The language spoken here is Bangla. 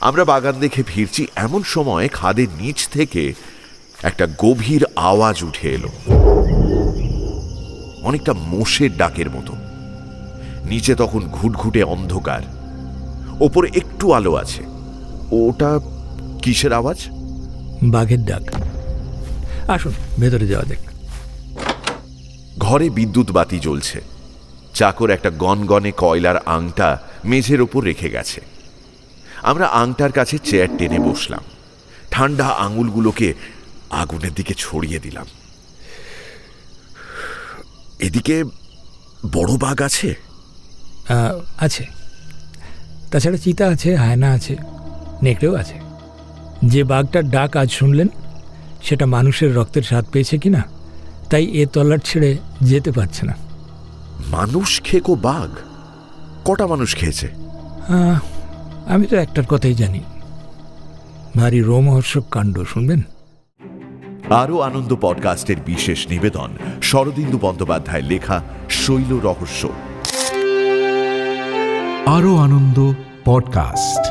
আমরা বাগান দেখে ফিরছি এমন সময় খাদের নিচ থেকে একটা গভীর আওয়াজ উঠে এলো। অনেকটা মোষের ডাকের মতো। নিচে তখন ঘুটঘুটে অন্ধকার। ওপরে একটু আলো আছে। ওটা কিসের আওয়াজ? বাঘের ডাক। আসুন ভেতরে যাওয়া যাক। ঘরে বিদ্যুৎ বাতি জ্বলছে। চাকর একটা গনগনে কয়লার আংটা মেঝের ওপর রেখে গেছে। আমরা আংটার কাছে চেয়ার টেনে বসলাম। ঠান্ডা আঙুলগুলোকে আগুনের দিকে ছড়িয়ে দিলাম। এদিকে বড় বাঘ আছে? আছে। তাছাড়া চিতা আছে হায়না আছে নেকড়েও আছে। যে বাঘটার ডাক আজ শুনলেন সেটা মানুষের রক্তের স্বাদ পেয়েছে কিনা তাই এ তল্লাট ছেড়ে যেতে পারছে না। মানুষ খেকো বাঘ? কটা মানুষ খেয়েছে? আহ, আমি তো একটার কথাই জানি। ভারী রোমহর্ষক কাণ্ড শুনবেন? আরও আনন্দ পডকাস্টের বিশেষ নিবেদন শরদিন্দু বন্দ্যোপাধ্যায় লেখা শৈল রহস্য। আরও আনন্দ পডকাস্ট।